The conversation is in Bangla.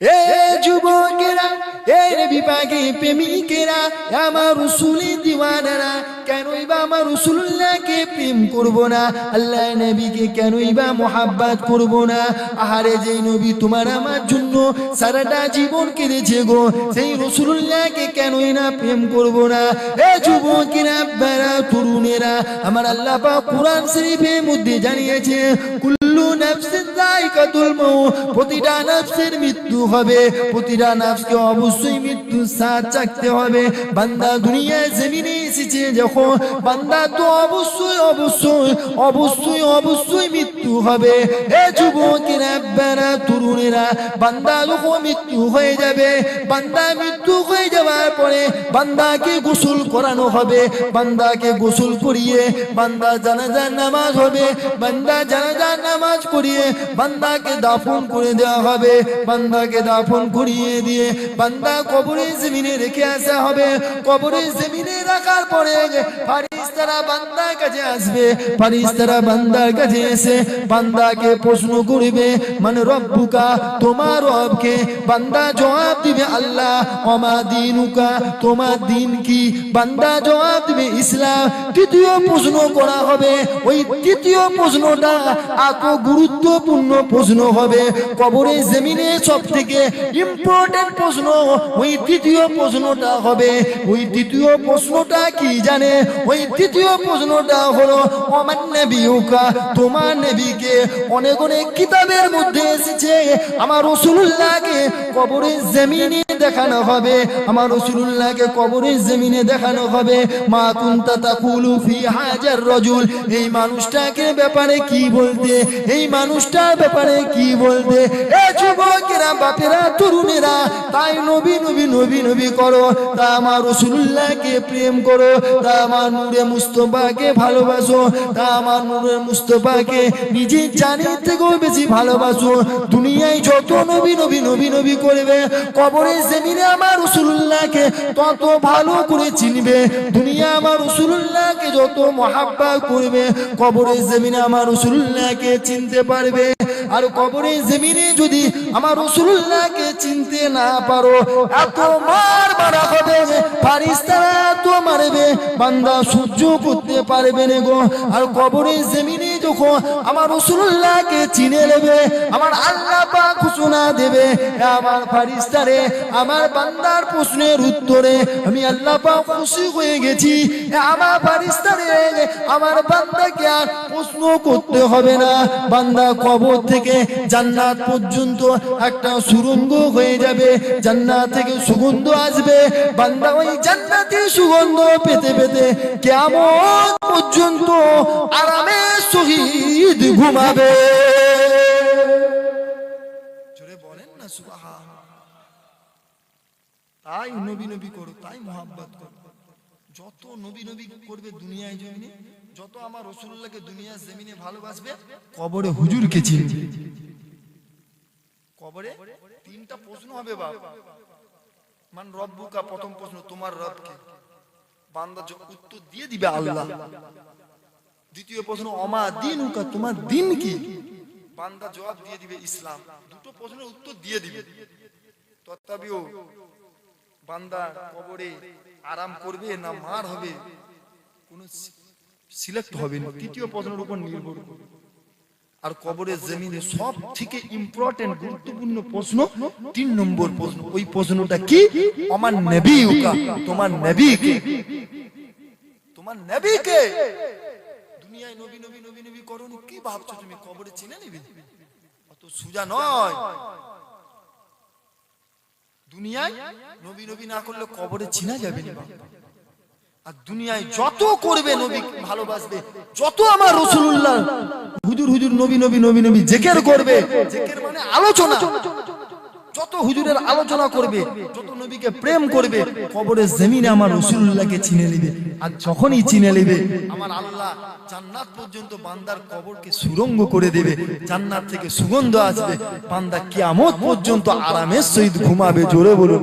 এ যুবকেরা, এ নবী প্রেমিকেরা, আমার দিওয়ানারা, কেনই বা আমার প্রেম করব না? আল্লাহ নবীকে কেনই বা মোহাব্বত করব না? আহারে যেই নবী তোমার আমার জন্য সারাটা জীবন গো, সেই রসুল্লাহকে কেনই না প্রেম করব না? এ যুবকেরা, বেড়া, তরুণেরা, আমার আল্লাহ পাক কোরআন শরীফের মধ্যে জানিয়েছে, কুল্লু নাফসিন যায়কাতুল মাউত প্রতিটা নাফসের মৃত্যু হবে। প্রতিটা নাফসকে অবশ্যই মৃত্যু সাথ চাকতে হবে। বান্দা দুনিয়ায়, জমিনে এসেছে যখন বান্দা তো অবশ্যই অবশ্যই অবশ্যই অবশ্যই মৃত্যু হবে। এ যুবকেরা বেড়া তরুণেরা, বান্দা যখন মৃত্যু হয়ে যাবে, বান্দা মৃত্যু হয়ে যাওয়ার পরে বান্দাকে গোসল করানো হবে। বান্দাকে গোসল করিয়ে বান্দা জানাজার নামাজ হবে। বান্দা জানাজার নামাজ করিয়ে বান্দাকে দাফন করে দেওয়া হবে। বান্দাকে দাফন করিয়ে দিয়ে বান্দা কবরে জমিনে রেখে আসা হবে। কবরে জমিনে রাখার পরে ফারিস্তারা বান্দার কাছে এসে বান্দাকে প্রশ্ন করবে মানে রব্বুকা, তোমার রবকে বান্দা জবাব দিবে আল্লাহ অমা দিনুকা, তোমার দিন কি? বান্দা জবাব দিবে, ইসলাম, তৃতীয় প্রশ্ন করা হবে। ওই তৃতীয় প্রশ্নটা এত গুরুত্বপূর্ণ প্রশ্ন হবে। কবরে জমিনে সব থেকে ইম্পর্টেন্ট প্রশ্ন ওই তৃতীয় প্রশ্নটা হবে। ওই তৃতীয় প্রশ্নটা কি জানে? ওই তৃতীয় প্রশ্নটা হলো আমার নেবিউকা? তোমার নেবিকে অনেক অনেক কিতাবের মধ্যে এসেছে। আমার রসুল্লাহকে কবরের জমিনে দেখানো হবে। আমার রসুল্লাহকে কবরে জমিনে দেখানো হবে। মা কুন্তা তাকুলু ফি হাজার রজুল। এই মানুষটাকে ব্যাপারে কি বলতে? এই মানুষটার ব্যাপারে কি বলতে? এ যুবকেরা, বাপেরা, তরুণেরা, তাই নবী নবী নবী নবী করো। তা আমার রসুল্লাহকে প্রেম করো। তা আমার নূরে মুস্তফাকে ভালোবাসো। তা আমার নূরে মুস্তফাকে নিজে জানের থেকেও বেশি ভালোবাসো। দুনিয়ায় যত নবী নবী নবী নবী করবে কবরে জমিনে আমার রসুল্লাহকে তত ভালো করে চিনবে, দুনিয়া আমার রসুল্লাহকে যত মহাব্বা করবে, কবরে জমিনে আমার রসুল্লাহকে চিনতে পারবে। আর কবরে জমিনে যদি আমার রসুল্লাহকে চিনতে না পারো, এত মার মারা হবে, ফারিস্তারা এত মারবে, বান্দা সহ্য করতে পারবে না গো। আর কবরে জমিনে যখন আমার রসুল্লাহকে চিনে নেবে, আমার আল্লাহ পাক ঘোষণা দেবে আমার ফারিস্তারে আমার বান্দার প্রশ্নের উত্তরে আমি আল্লাহ পাক খুশি হয়ে গেছি। আমার ফারিস্তারে আমার বান্দাকে আর প্রশ্ন করতে হবে না। বান্দা কবর থেকে জান্নাত পর্যন্ত একটা সুরঙ্গ হয়ে যাবে, জান্নাত থেকে সুগন্ধ আসবে। বান্দা ওই জান্নাতি সুগন্ধ পেতে পেতে কেমন পর্যন্ত ঘুমাবে। জোরে বলেন না, সুবহান। তাই নবী নবী করো, তাই করো। যত নবী নবী করবে দুনিয়ায় জমিনে, যত আমার রসুল্লাহকে দুনিয়ার জমিনে ভালোবাসবে, কবরে হুজুরকে চিনবে। কবরে তিনটা প্রশ্ন হবে বাপ। মান রব্বুকা, প্রথম প্রশ্ন, তোমার রবকে। বান্দা উত্তর দিয়ে দিবে আল্লাহ। দ্বিতীয় প্রশ্ন অমা দিন উকা তোমার দিন কি? বান্দা জবাব দিয়ে দিবে ইসলাম। দুটো প্রশ্নের উত্তর দিয়ে দিবে। তথাপিও বান্দা কবরে আরাম করবে না মার হবে কোন সিলেক্ট হবে না। তৃতীয় প্রশ্নের উপর নির্ভর করবে আর কবরের জমিনে সব থেকে ইম্পর্টেন্ট গুরুত্বপূর্ণ প্রশ্ন তিন নম্বর প্রশ্ন। ওই প্রশ্নটা কি? আমার নবী তোমার নবী কে? তোমার নবী কে? দুনিয়ায় নবী নবী নবী নবী করনি কি ভাবছ তুমি? কবরে চিনে নিবে? অত সুজা নয়। দুনিয়ায় নবী নবী না করলে কবরে চিনা যাবে না আর দুনিয়ায় যত করবে নবী ভালোবাসবে যত আমার রসুল্লাহ হুজুর হুজুর নবী নবী নবী নবী জেকের করবে জেকের মানে আলোচনা। যত হুজুরের আলোচনা করবে, যত নবীকে প্রেম করবে কবরের জমিনে আমার রসুল্লাহকে চিনে নেবে। আর যখনই চিনে নেবে, আমার আল্লাহ জান্নাত পর্যন্ত বান্দার কবরকে সুরঙ্গ করে দেবে, জান্নাত থেকে সুগন্ধ আসবে, বান্দা কিয়ামত পর্যন্ত আরামের সহিত ঘুমাবে, জোরে বলুন।